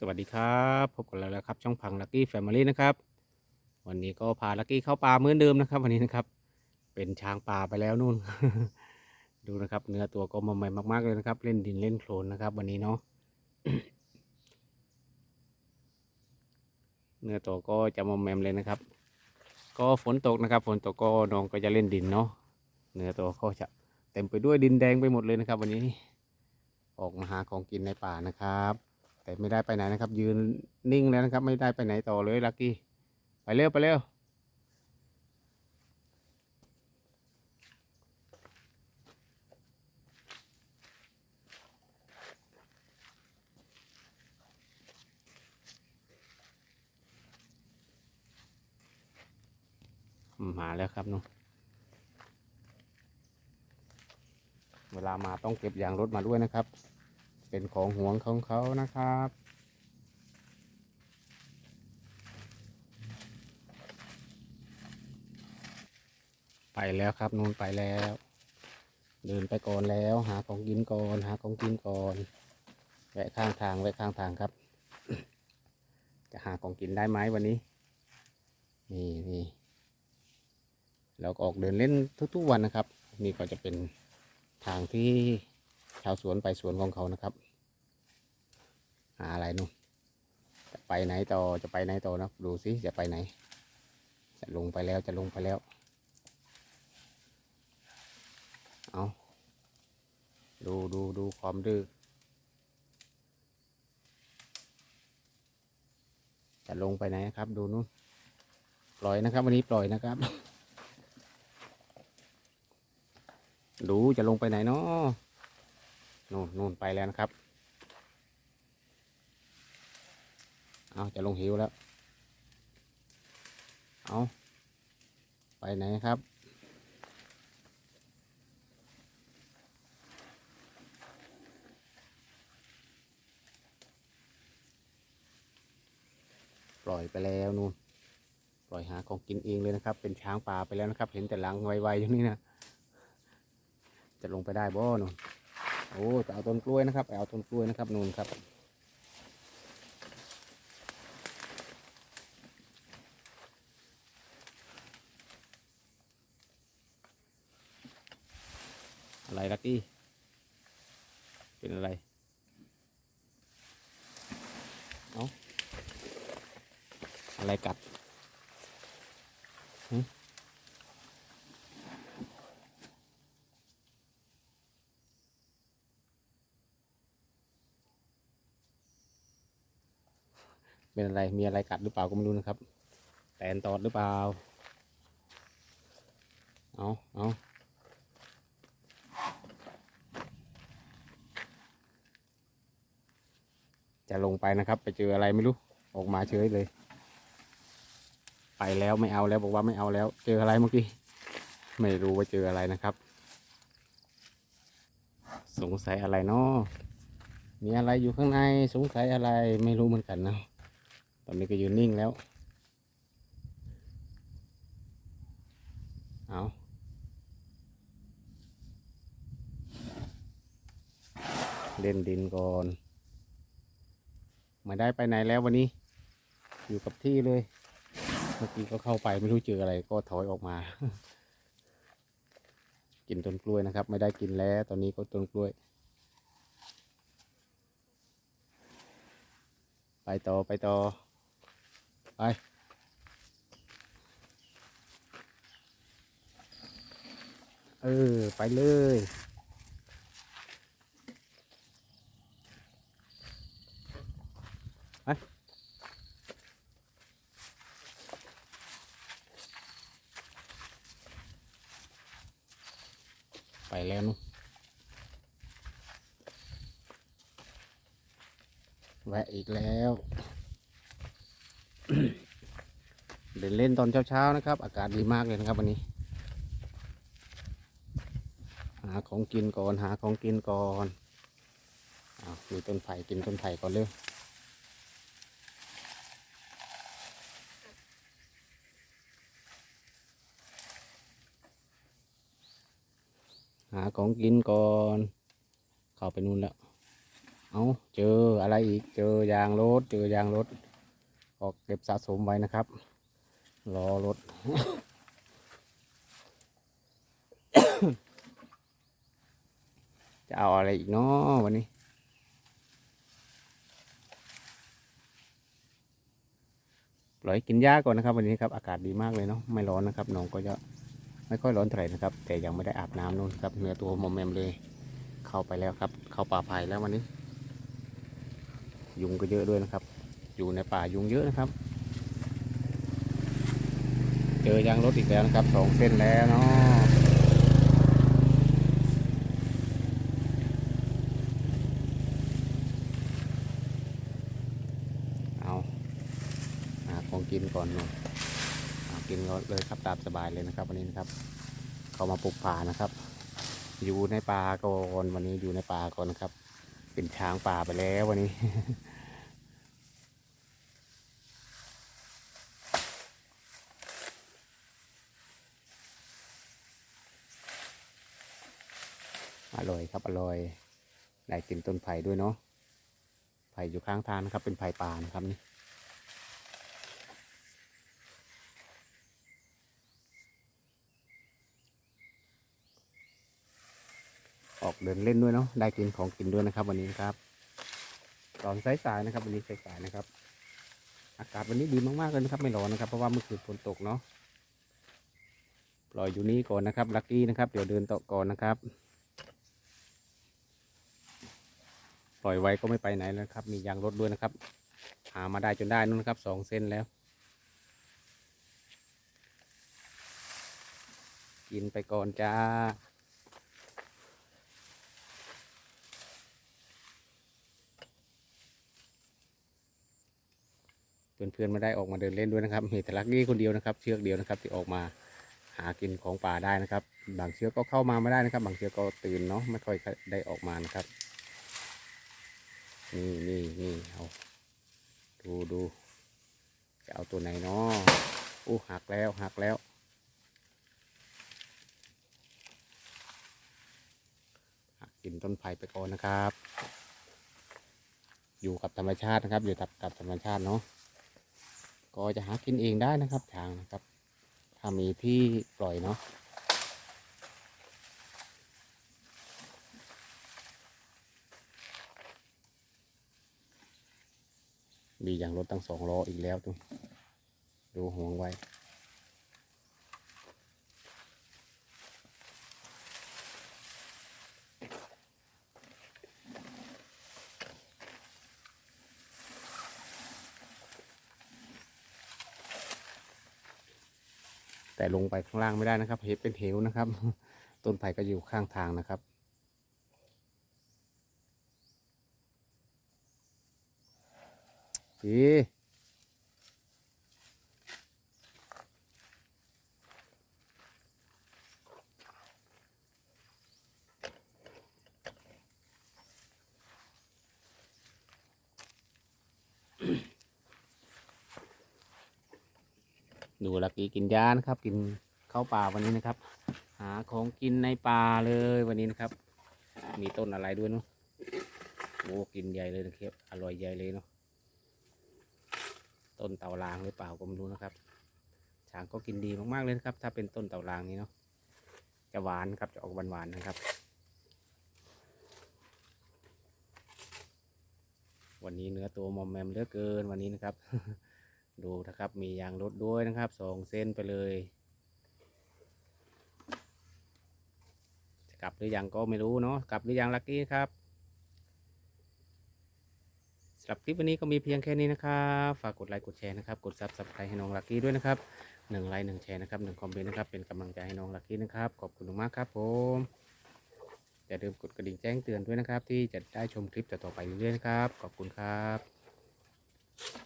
สวัสดีครับพบกันแล้วนะครับ ช่องพังลักกี้แฟมิลี่นะครับ วันนี้ก็พาลักกี้เข้าป่าเหมือนเดิมนะครับ วันนี้นะครับ เป็นช้างป่าไปแล้วนู่น ดูนะครับ เนื้อตัวก็มาใหม่มาก ๆ เลยนะครับ เล่นดินเล่นโคลนนะครับ วันนี้เนาะเนื้อตัวก็จะมอมแมมเลยนะครับ ก็ฝนตกนะครับ ฝนตกก็น้องก็จะเล่นดินเนาะเนื้อตัวก็จะเต็มไปด้วยดินแดงไปหมดเลยนะครับ วันนี้ออกมาหาของกินในป่านะครับ แต่ไม่ได้ไปไหนนะครับ ยืนนิ่งแล้วนะครับ ไม่ได้ไปไหนต่อเลยลักกี้ไปเร็วไปเร็วมาแล้วครับนุ่เวลามาต้องเก็บยางรถมาด้วยนะครับ เป็นของห่วงของเขานะครับ ไปแล้วครับนูนไปแล้ว เดินไปก่อนแล้ว หาของกินก่อนหาของกินก่อนแวะข้างทางแวะข้างทางครับ จะหาของกินได้ไหมวันนี้ นี่นี่เราก็ออกเดินเล่นทุกๆวันนะครับ นี่ก็จะเป็นทางที่ชาวสวนไปสวนของเขานะครับ หาอะไรนู่นจะไปไหนต่อจะไปไหนต่อนะดูสิจะไปไหน จะลงไปแล้วจะลงไปแล้ว เอาดูดูดูความดื้อจะลงไปไหนครับ ดูนู่นปล่อยนะครับ วันนี้ปล่อยนะครับ ดูจะลงไปไหนเนาะนู่นนู่นไปแล้วนะครับ เอาจะลงหิวแล้ว เอาไปไหนครับ ปล่อยไปแล้วนู่นปล่อยหาของกินเองเลยนะครับ เป็นช้างป่าไปแล้วนะครับ เห็นแต่หลังไวๆอยู่นี่นะจะลงไปได้บ่นู่นโอ้จะเอาต้นกล้วยนะครับไปเอาต้นกล้วยนะครับนู่นครับ อะไรลักกี้ เป็นอะไร เอาอะไรกัดเป็นอะไร มีอะไรกัดหรือเปล่าก็ไม่รู้นะครับ แตนตอดหรือเปล่า เอาเอา จะลงไปนะครับ ไปเจออะไรไม่รู้ ออกมาเฉยเลย ไปแล้วไม่เอาแล้วบอกว่าไม่เอาแล้ว เจออะไรเมื่อกี้ ไม่รู้ว่าเจออะไรนะครับ สงสัยอะไรเนาะมีอะไรอยู่ข้างในสงสัยอะไรไม่รู้เหมือนกันนะตอนนี้ก็ยืนนิ่งแล้ว เอาเล่นดินก่อน ไม่ได้ไปไหนแล้ววันนี้ อยู่กับที่เลย เมื่อกี้ก็เข้าไปไม่รู้เจออะไรก็ถอยออกมา กินต้นกล้วยนะครับ ไม่ได้กินแล้ว ตอนนี้ก็ต้นกล้วย ไปต่อไปต่อไปเออ ไปเลย แล้วนุแวะอีกแล้ว เดินเล่นตอนเช้าๆนะครับ อากาศดีมากเลยนะครับวันนี้ หาของกินก่อนหาของกินก่อนอดูต้นไผ่กินต้นไผ่ก่อนเร็วาของกินก่อน เข้าไปนู่นแล้ว เอาเจออะไรอีก เจอยางรถ เจอยางรถออกเก็บสะสมไว้นะครับ รอรถ จะเอาอะไรอีกเนาะวันนี้ปล่อยกินหญ้าก่อนนะครับ วันนี้ครับอากาศดีมากเลยเนาะไม่ร้อนนะครับน้องก็จะ ไม่ค่อยร้อนเท่าไหร่นะครับ แต่ยังไม่ได้อาบน้ำนู่นครับ เนื้อตัวมอมแมมเลย เข้าไปแล้วครับ เข้าป่าไผ่แล้ววันนี้ ยุงก็เยอะด้วยนะครับ อยู่ในป่ายุงเยอะนะครับ เจอยางรถอีกแล้วนะครับสองเส้นแล้วเนาะเอาหาของกินก่อนเนาะหา กินก็เลยครับตามสบายเลยนะครับ วันนี้นะครับ เขามาปลูกป่านะครับ อยู่ในป่าก่อนวันนี้อยู่ในป่าก่อนนะครับ เป็นช้างป่าไปแล้ววันนี้อร่อยครับอร่อย ได้กินต้นไผ่ด้วยเนาะไผ่อยู่ข้างทางนะครับ เป็นไผ่ป่านะครับนี่ ออกเดินเล่นด้วยเนาะได้กินของกินด้วยนะครับ วันนี้ครับ ตอนสายๆนะครับ วันนี้สายๆนะครับ อากาศวันนี้ดีมากๆเลยนะครับ ไม่ร้อนนะครับเพราะว่าเมื่อคืนฝนตกเนาะปล่อยอยู่นี่ก่อนนะครับลักกี้นะครับ เดี๋ยวเดินต่อก่อนนะครับ ปล่อยไว้ก็ไม่ไปไหนแล้วครับ มียางรถด้วยนะครับ หามาได้จนได้นู่นนะครับสองเส้นแล้ว กินไปก่อนจ้า เพื่อนๆไม่ได้ออกมาเดินเล่นด้วยนะครับมีแต่ลักกี้คนเดียวนะครับ เชือกเดียวนะครับที่ออกมาหากินของป่าได้นะครับ บางเชือกก็เข้ามาไม่ได้นะครับ บางเชือกก็ตื่นเนาะไม่ค่อยได้ออกมานะครับ นี่นี่นี่เอาดูดูจะเอาตัวไหนเนาะอู้หักแล้วหักแล้วหักกินต้นไผ่ไปก่อนนะครับ อยู่กับธรรมชาตินะครับ อยู่กับกับธรรมชาติเนาะ ก็จะหากินเองได้นะครับช้างนะครับ ถ้ามีที่ปล่อยเนาะมีอย่างรถตั้งสองล้ออีกแล้วดูดูห่วงไว้ แต่ลงไปข้างล่างไม่ได้นะครับเหวเป็นเหวนะครับ ต้นไผ่ก็อยู่ข้างทางนะครับ ดี ดูลักกี้กินยานะครับ กินข้าวป่าวันนี้นะครับ หาของกินในป่าเลยวันนี้นะครับ มีต้นอะไรด้วยเนาะโอ้กินใหญ่เลยนะครับอร่อยใหญ่เลยเนาะต้นเต่าลางหรือเปล่าก็ไม่รู้นะครับช้างก็กินดีมากๆเลยนะครับ ถ้าเป็นต้นเต่าลางนี้เนาะจะหวานครับจะออกหวานๆนะครับ วันนี้เนื้อตัวมอมแมมเหลือเกินวันนี้นะครับ ดูนะครับ มียางรถด้วยนะครับสองเส้นไปเลยจะกลับหรือยังก็ไม่รู้เนาะกลับหรือยังลักกี้ครับสำหรับคลิปวันนี้ก็มีเพียงแค่นี้นะครับฝากกดไลค์กดแชร์นะครับกดซับสไครต์ให้น้องลักกี้ด้วยนะครับหนึ่งไลค์หนึ่งแชร์นะครับหนึ่งคอมเมนต์นะครับเป็นกำลังใจให้น้องลักกี้นะครับขอบคุณมากครับผมอย่าลืมกดกระดิ่งแจ้งเตือนด้วยนะครับ ที่จะได้ชมคลิปต่อๆไปเรื่อยๆนะครับ ขอบคุณครับ